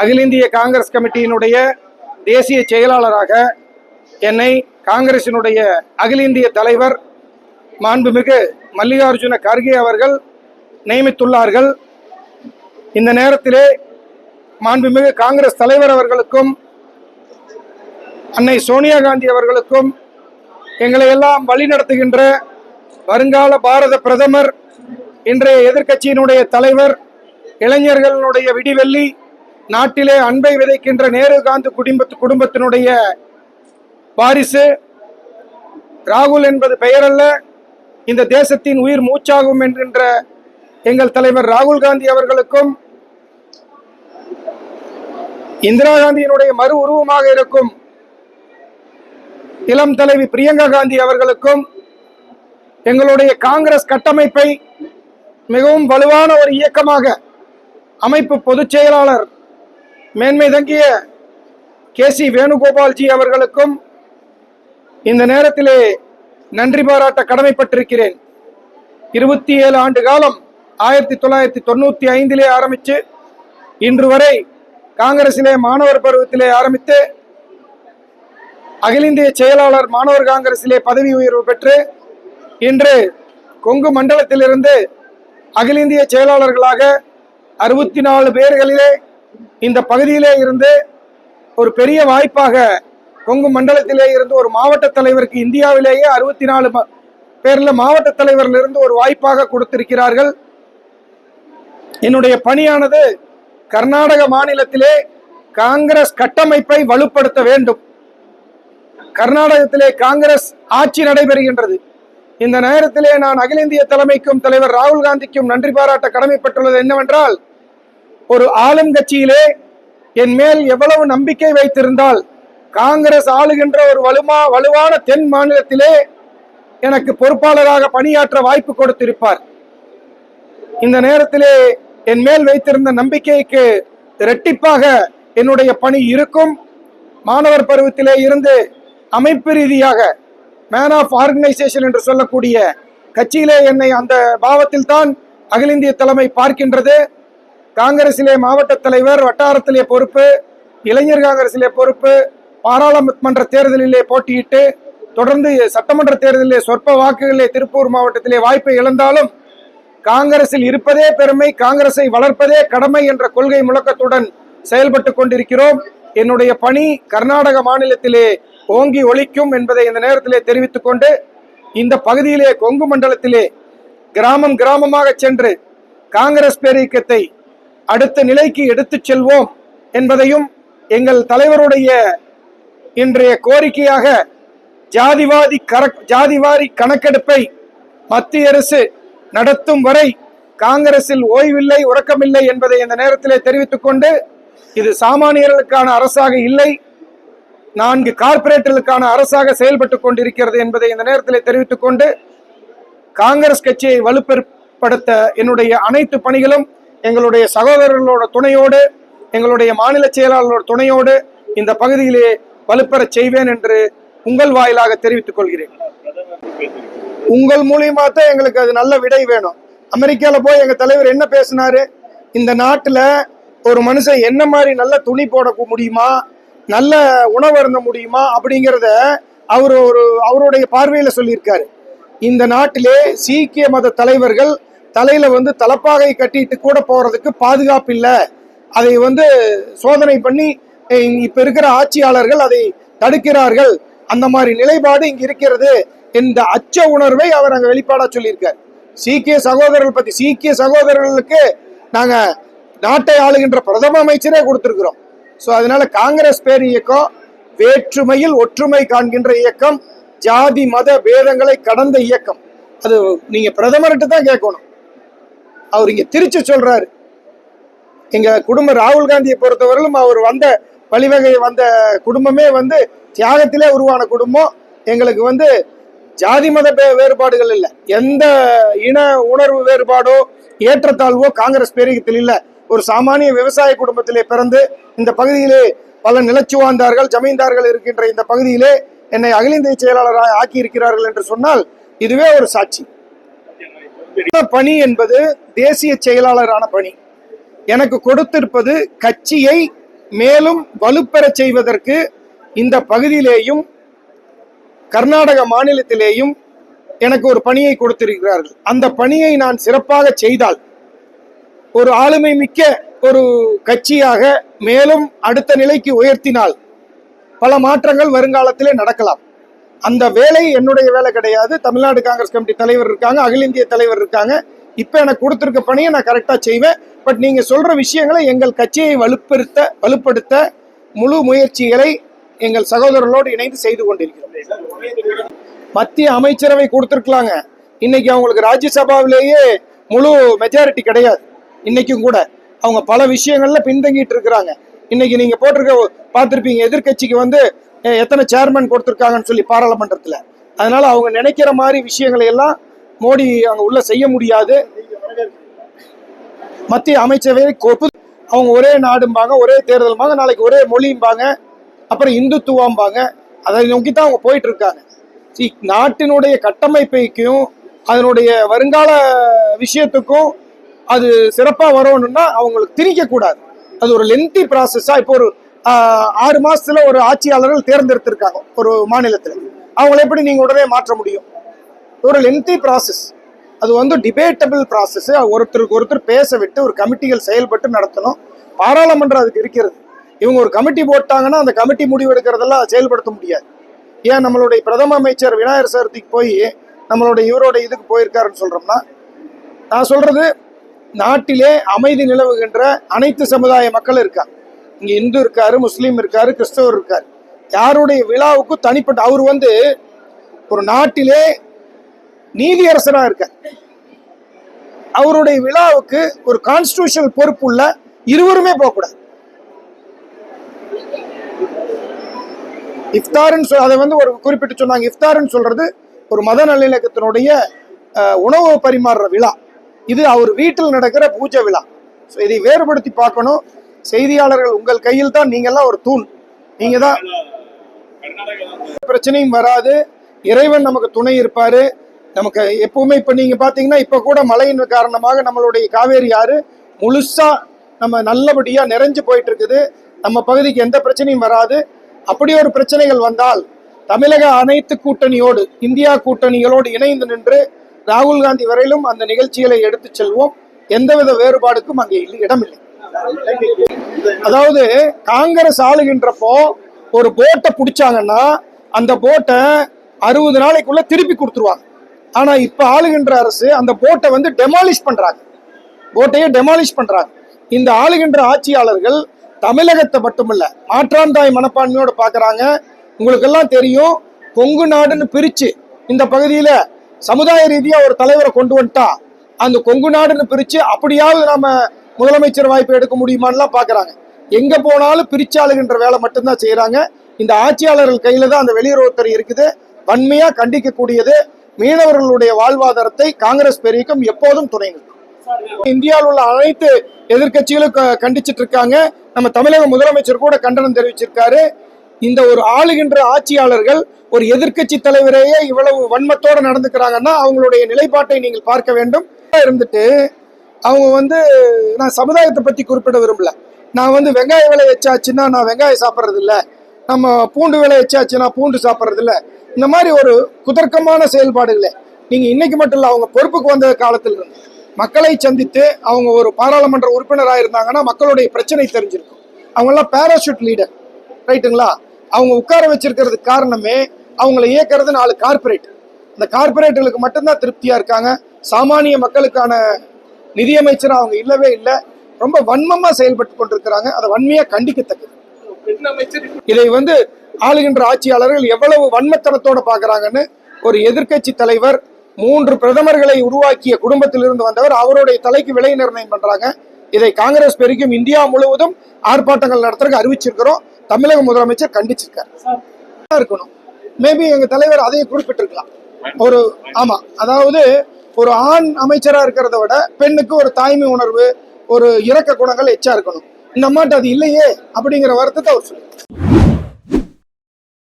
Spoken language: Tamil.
அகில இந்திய காங்கிரஸ் கமிட்டியினுடைய தேசிய செயலாளராக என்னை காங்கிரசினுடைய அகில இந்திய தலைவர் மாண்புமிகு மல்லிகார்ஜுன கார்கே அவர்கள் நியமித்துள்ளார்கள். இந்த நேரத்திலே மாண்புமிகு காங்கிரஸ் தலைவர் அவர்களுக்கும் அன்னை சோனியா காந்தி அவர்களுக்கும் எங்களை எல்லாம் வழிநடத்துகின்ற வருங்கால பாரத பிரதமர் இன்றைய எதிர்க்கட்சியினுடைய தலைவர் இளைஞர்களுடைய விடிவெள்ளி நாட்டிலே அன்பை விதைக்கின்ற நேரு காந்தி குடும்பத்து குடும்பத்தினுடைய வாரிசு ராகுல் என்பது பெயரல்ல இந்த தேசத்தின் உயிர் மூச்சாகும் என்கின்ற எங்கள் தலைவர் ராகுல் காந்தி அவர்களுக்கும் இந்திரா காந்தியினுடைய மறு உருவமாக இருக்கும் இளம் தலைவி பிரியங்கா காந்தி அவர்களுக்கும் எங்களுடைய காங்கிரஸ் கட்டமைப்பை மிகவும் வலுவான ஒரு இயக்கமாக அமைப்பு பொதுச் செயலாளர் மேன்மை தங்கிய கே சி வேணுகோபால்ஜி அவர்களுக்கும் இந்த நேரத்திலே நன்றி பாராட்ட கடமைப்பட்டிருக்கிறேன். இருபத்தி ஏழு ஆண்டு காலம் ஆயிரத்தி தொள்ளாயிரத்தி தொண்ணூத்தி ஐந்திலே ஆரம்பித்து இன்று வரை காங்கிரசிலே மாணவர் பருவத்திலே ஆரம்பித்து அகில இந்திய செயலாளர் மாணவர் காங்கிரசிலே பதவி உயர்வு பெற்று இன்று கொங்கு மண்டலத்திலிருந்து அகில இந்திய செயலாளர்களாக அறுபத்தி நாலு பேர்களிலே இந்த பகுதியிலே இருந்து ஒரு பெரிய வாய்ப்பாக கொங்கு மண்டலத்திலே இருந்து ஒரு மாவட்ட தலைவருக்கு இந்தியாவிலேயே அறுபத்தி நாலு பேரில் மாவட்ட தலைவரிலிருந்து ஒரு வாய்ப்பாக கொடுத்திருக்கிறார்கள். என்னுடைய பணியானது கர்நாடக மாநிலத்திலே காங்கிரஸ் கட்டமைப்பை வலுப்படுத்த வேண்டும். கர்நாடகத்திலே காங்கிரஸ் ஆட்சி நடைபெறுகின்றது. இந்த நேரத்திலே நான் அகில இந்திய தலைமைக்கும் தலைவர் ராகுல் காந்திக்கும் நன்றி பாராட்ட கடமைப்பட்டுள்ளது என்னவென்றால் ஒரு ஆளும் கட்சியிலே என் மேல் எவ்வளவு நம்பிக்கை வைத்திருந்தால் காங்கிரஸ் ஆளுகின்ற ஒரு வலுமா வலுவான தென் மாநிலத்திலே எனக்கு பொறுப்பாளராக பணியாற்ற வாய்ப்பு கொடுத்திருப்பார். இந்த நேரத்திலே என் மேல் வைத்திருந்த நம்பிக்கைக்கு இரட்டிப்பாக என்னுடைய பணி இருக்கும். மாணவர் பருவத்திலே இருந்து அமைப்பு ரீதியாக மேன் ஆஃப் ஆர்கனைசேஷன் என்று சொல்லக்கூடிய கட்சியிலே என்னை அந்த பாவத்தில் தான் அகில இந்திய தலைமை பார்க்கின்றது. காங்கிரசிலே மாவட்ட தலைவர் வட்டாரத்திலே பொறுப்பு இளைஞர் காங்கிரசிலே பொறுப்பு பாராளுமன்ற தேர்தலிலே போட்டியிட்டு தொடர்ந்து சட்டமன்ற தேர்தலிலே சொற்ப வாக்குகளிலே திருப்பூர் மாவட்டத்திலே வாய்ப்பை இழந்தாலும் காங்கிரஸில் இருப்பதே பெருமை காங்கிரஸை வளர்ப்பதே கடமை என்ற கொள்கை முழக்கத்துடன் செயல்பட்டு கொண்டிருக்கிறோம். என்னுடைய பணி கர்நாடக மாநிலத்திலே ஓங்கி ஒழிக்கும் என்பதை இந்த நேரத்திலே தெரிவித்துக் கொண்டு இந்த பகுதியிலே கொங்கு மண்டலத்திலே கிராமம் கிராமமாக சென்று காங்கிரஸ் பேரியக்கத்தை அடுத்த நிலைக்கு எடுத்துச் செல்வோம் என்பதையும் எங்கள் தலைவருடைய இன்றைய கோரிக்கையாக ஜாதிவாதி கர- ஜாதிவாரி கணக்கெடுப்பை மத்திய அரசு நடத்தும் வரை காங்கிரஸில் ஓய்வில்லை உறக்கமில்லை என்பதை இந்த நேரத்திலே தெரிவித்துக் கொண்டு இது சாமானியர்களுக்கான அரசாக இல்லை. நான்கு கார்பரேட்டர்களுக்கான அரசாக செயல்பட்டு கொண்டிருக்கிறது என்பதை இந்த நேரத்திலே தெரிவித்துக் கொண்டு காங்கிரஸ் கட்சியை வலுப்படுத்த என்னுடைய அனைத்து பணிகளும் எங்களுடைய சகோதரர்களோட துணையோடு எங்களுடைய மாநில செயலாளர்களோட துணையோடு இந்த பகுதியிலே வலுப்பெறச் செய்வேன் என்று உங்கள் வாயிலாக தெரிவித்துக் கொள்கிறேன். உங்கள் மூலியமா தான் எங்களுக்கு அது நல்ல விடை வேணும். அமெரிக்காவில் போய் எங்க தலைவர் என்ன பேசினாரு? இந்த நாட்டுல ஒரு மனுஷன் என்ன மாதிரி நல்ல துணி போட முடியுமா? நல்ல உணவு அருந்த முடியுமா? அப்படிங்கிறத அவர் ஒரு அவருடைய பார்வையில் சொல்லியிருக்காரு. இந்த நாட்டிலே சீக்கிய மத தலைவர்கள் தலையில வந்து தலப்பாகை கட்டிட்டு கூட போறதுக்கு பாதுகாப்பு இல்லை. அதை வந்து சோதனை பண்ணி அஹ், இப்ப இருக்கிற ஆட்சியாளர்கள் அதை தடுக்கிறார்கள். அந்த மாதிரி நிலைப்பாடு இங்க இருக்கிறது இந்த அச்ச உணர்வை அவர் அங்க வெளிப்பாடா சொல்லியிருக்கார். சீக்கிய சகோதரர்கள் பத்தி சீக்கிய சகோதரர்களுக்கு நாங்க நாட்டை ஆளுகின்ற பிரதம அமைச்சரே கொடுத்திருக்கிறோம். ஸோ அதனால காங்கிரஸ் பேர் இயக்கம் வேற்றுமையில் ஒற்றுமை காண்கின்ற இயக்கம் ஜாதி மத பேதங்களை கடந்த இயக்கம். அது நீங்க பிரதமர்கிட்ட தான் கேட்கணும். அவர் இங்க திருச்சி சொல்றாரு. எங்க குடும்ப ராகுல் காந்தியை பொறுத்தவரையிலும் அவர் வந்த வழிவகை வந்த குடும்பமே வந்து தியாகத்திலே உருவான குடும்பம். எங்களுக்கு வந்து ஜாதி மத வேறுபாடுகள் இல்லை. எந்த இன உணர்வு வேறுபாடோ ஏற்றத்தாழ்வோ காங்கிரஸ் பேரியத்தில் இல்லை. ஒரு சாமானிய விவசாய குடும்பத்திலே பிறந்து இந்த பகுதியிலே பல நிலச்சுவாந்தார்கள் ஜமீன்தார்கள் இருக்கின்ற இந்த பகுதியிலே என்னை அகில இந்திய செயலாளராக ஆக்கி இருக்கிறார்கள் என்று சொன்னால் இதுவே ஒரு சாட்சி. பணி என்பது தேசிய செயலாளரான பணி. எனக்கு கொடுத்திருப்பது கட்சியை மேலும் வலுப்பெறச் செய்வதற்கு இந்த பகுதியிலேயும் கர்நாடக மாநிலத்திலேயும் எனக்கு ஒரு பணியை கொடுத்திருக்கிறார்கள். அந்த பணியை நான் சிறப்பாக செய்தால் ஒரு ஆளுமை மிக்க ஒரு கட்சியாக மேலும் அடுத்த நிலைக்கு உயர்த்தினால் பல மாற்றங்கள் வருங்காலத்திலே நடக்கலாம். அந்த வேலை என்னுடைய வேலை கிடையாது. தமிழ்நாடு காங்கிரஸ் கமிட்டி தலைவர் இருக்காங்க அகில இந்திய தலைவர் இருக்காங்க. இப்போ எனக்கு கொடுத்துருக்க பணியை நான் கரெக்டாக செய்வேன். பட் நீங்கள் சொல்கிற விஷயங்களை எங்கள் கட்சியை வலுப்படுத்த வலுப்படுத்த முழு முயற்சிகளை எங்கள் சகோதரர்களோடு இணைந்து செய்து கொண்டிருக்கிறோம். மத்திய அமைச்சரவை கொடுத்துருக்கலாங்க. இன்னைக்கு அவங்களுக்கு ராஜ்யசபாவிலேயே முழு மெஜாரிட்டி கிடையாது. இன்னைக்கும் கூட அவங்க பல விஷயங்கள்ல பின்தங்கிட்டு இருக்கிறாங்க. இன்னைக்கு நீங்க போட்டிருக்க பார்த்துருப்பீங்க எதிர்க்கட்சிக்கு வந்து எத்தனை சேர்மன் கொடுத்துருக்காங்கன்னு சொல்லி பாராளுமன்றத்துல. அதனால அவங்க நினைக்கிற மாதிரி விஷயங்களை எல்லாம் மோடி அவங்க உள்ள செய்ய முடியாது. மத்திய அமைச்சரவை அவங்க ஒரே நாடும்பாங்க ஒரே தேர்தலும்பாங்க நாளைக்கு ஒரே மொழியும்பாங்க அப்புறம் இந்துத்துவம்பாங்க. அதை நோக்கி தான் அவங்க போயிட்டு இருக்காங்க நாட்டினுடைய கட்டமைப்பைக்கும் அதனுடைய வருங்கால விஷயத்துக்கும் அது சிறப்பாக வரணும்னா அவங்களுக்கு திணிக்கக்கூடாது அது ஒரு லென்த்தி ப்ராசஸ்ஸாக இப்போ ஒரு ஆறு மாசத்துல ஒரு ஆட்சியாளர்கள் தேர்ந்தெடுத்திருக்காங்க ஒரு மாநிலத்தில். அவங்கள எப்படி நீங்கள் உடனே மாற்ற முடியும்? ஒரு லென்த்தி ப்ராசஸ் அது வந்து டிபேட்டபிள் ப்ராசஸ் ஒருத்தருக்கு ஒருத்தர் பேச விட்டு ஒரு கமிட்டிகள் செயல்பட்டு நடத்தணும். பாராளுமன்றம் அதுக்கு இருக்கிறது. இவங்க ஒரு கமிட்டி போட்டாங்கன்னா அந்த கமிட்டி முடிவு எடுக்கிறதெல்லாம் செயல்படுத்த முடியாது. ஏன் நம்மளுடைய பிரதம அமைச்சர் விநாயகர் சதுர்த்திக்கு போய் நம்மளுடைய இவரோட இதுக்கு போயிருக்காருன்னு சொல்கிறோம்னா நான் சொல்கிறது நாட்டிலே அமைதி நிலவுகின்ற அனைத்து சமுதாய மக்கள் இருக்காங்க. இங்க இந்து இருக்காரு முஸ்லீம் இருக்காரு கிறிஸ்தவர் இருக்காரு. யாருடைய விழாவுக்கும் தனிப்பட்ட அவர் வந்து ஒரு நாட்டிலே நீதியரசரா இருக்கார். அவருடைய விழாவுக்கு ஒரு கான்ஸ்டியூஷனல் பொறுப்புள்ள இருவருமே போகக்கூடாது. இஃப்தாருன்னு சொல் அதை வந்து ஒரு குறிப்பிட்டு சொன்னாங்க. இஃப்தாருன்னு சொல்றது ஒரு மத நல்லிணக்கத்தினுடைய அஹ், உணவு பரிமாறுற விழா. இது அவர் வீட்டில் நடக்கிற பூஜை விழா. ஸோ இதை வேறுபடுத்தி பார்க்கணும். செய்தியாளர்கள் உங்கள் கையில் தான் நீங்கள்லாம் ஒரு தூண். நீங்கள் தான் பிரச்சனையும் வராது. இறைவன் நமக்கு துணை இருப்பார். நமக்கு எப்பவுமே இப்போ நீங்கள் பார்த்தீங்கன்னா இப்போ கூட மழையின் காரணமாக நம்மளுடைய காவேரி ஆறு முழுசாக நம்ம நல்லபடியாக நிறைஞ்சு போயிட்டு இருக்குது நம்ம பகுதிக்கு எந்த பிரச்சனையும் வராது. அப்படி ஒரு பிரச்சனைகள் வந்தால் தமிழக அனைத்து கூட்டணியோடு இந்தியா கூட்டணிகளோடு இணைந்து நின்று ராகுல் காந்தி வரையிலும் அந்த நிகழ்ச்சிகளை எடுத்துச் செல்வோம். எந்தவித வேறுபாடுக்கும் அங்கே இடமில்லை. அதாவது காங்கிரஸ் ஆளுகின்றப்போ ஒரு போட்டை பிடிச்சாங்கன்னா அந்த போட்டை அறுபது நாளைக்குள்ள திருப்பி கொடுத்துருவாங்க. ஆனா இப்ப ஆளுகின்ற அரசு அந்த போட்டை வந்து டெமாலிஷ் பண்றாங்க. போட்டையே டெமாலிஷ் பண்றாங்க. இந்த ஆளுகின்ற ஆட்சியாளர்கள் தமிழகத்தை மட்டுமல்ல மாற்றாந்தாய் மனப்பான்மையோடு பாக்குறாங்க உங்களுக்கெல்லாம் தெரியும் கொங்கு நாடுன்னு பிரிச்சு இந்த பகுதியில சமுதாய ரீதியா ஒரு தலைவரை கொண்டு வந்துட்டா அந்த கொங்கு நாடுன்னு பிரிச்சு அப்படியாவது நம்ம முதலமைச்சர் வாய்ப்பு எடுக்க முடியுமான்லாம் பாக்குறாங்க. எங்க போனாலும் பிரிச்சாளுகின்ற வேலை மட்டும்தான் செய்யறாங்க இந்த ஆட்சியாளர்கள் கையில் தான் அந்த வெளியுறவுத்துறை இருக்குது. வன்மையா கண்டிக்கக்கூடியது. மீனவர்களுடைய வாழ்வாதாரத்தை காங்கிரஸ் பெரியக்கம் எப்போதும் துணை நிற்கும். இந்தியாவில் உள்ள அனைத்து எதிர்க்கட்சிகளும் க- கண்டிச்சிட்டு இருக்காங்க. நம்ம தமிழக முதலமைச்சர் கூட கண்டனம் தெரிவிச்சிருக்காரு. இந்த ஒரு ஆளுகின்ற ஆட்சியாளர்கள் ஒரு எதிர்க்கட்சி தலைவரையே இவ்வளவு வன்மத்தோடு நடந்துக்கிறாங்கன்னா அவங்களுடைய நிலைப்பாட்டை நீங்கள் பார்க்க வேண்டும். இருந்துட்டு அவங்க வந்து நான் சமுதாயத்தை பற்றி குறிப்பிட விரும்பல. நான் வந்து வெங்காய விலை வச்சாச்சுன்னா நான் வெங்காயம் சாப்பிட்றது இல்லை நம்ம பூண்டு விலை வச்சாச்சுன்னா பூண்டு சாப்பிட்றது இல்லை இந்த மாதிரி ஒரு குதர்க்கமான செயல்பாடுகளே. நீங்கள் இன்னைக்கு மட்டும் இல்லை அவங்க பொறுப்புக்கு வந்த காலத்தில் இருந்து மக்களை சந்தித்து அவங்க ஒரு பாராளுமன்ற உறுப்பினராக இருந்தாங்கன்னா மக்களுடைய பிரச்சனை தெரிஞ்சிருக்கும். அவங்கெல்லாம் பேராஷூட் லீடர் ரைட்டுங்களா அவங்க உட்கார வச்சிருக்கிறதுக்கு காரணமே அவங்கள இயக்கிறது நாலு கார்ப்பரேட் அந்த கார்ப்பரேட்டுகளுக்கு மட்டும்தான் திருப்தியா இருக்காங்க. சாமானிய மக்களுக்கான நிதியமைச்சர் அவங்க இல்லவே இல்லை. ரொம்ப வன்மமா செயல்பட்டு கொண்டிருக்கிறாங்க. அதை வன்மையா கண்டிக்கத்தக்கது. இதை வந்து ஆளுகின்ற ஆட்சியாளர்கள் எவ்வளவு வன்மத்தனத்தோட பாக்குறாங்கன்னு ஒரு எதிர்க்கட்சி தலைவர் மூன்று பிரதமர்களை உருவாக்கிய குடும்பத்திலிருந்து வந்தவர் அவருடைய தலைக்கு விலை நிர்ணயம் பண்றாங்க. இதை காங்கிரஸ் பெருக்கும் இந்தியா முழுவதும் ஆர்ப்பாட்டங்கள் நடத்துறதுக்கு அறிவிச்சிருக்கிறோம். தமிழக முதலமைச்சர் கண்டிச்சிருக்காரு. இருக்கணும். மேபி எங்க தலைவர் அதையே குறிப்பிட்டிருக்கலாம். ஒரு ஆமா அதாவது ஒரு ஆண் அமைச்சரா இருக்கிறத விட பெண்ணுக்கு ஒரு தாய்மை உணர்வு ஒரு இரக்க குணங்கள் எச்சா இருக்கணும். இந்த மாட்டு அது இல்லையே அப்படிங்கிற வருத்தத்தை அவர் சொல்லி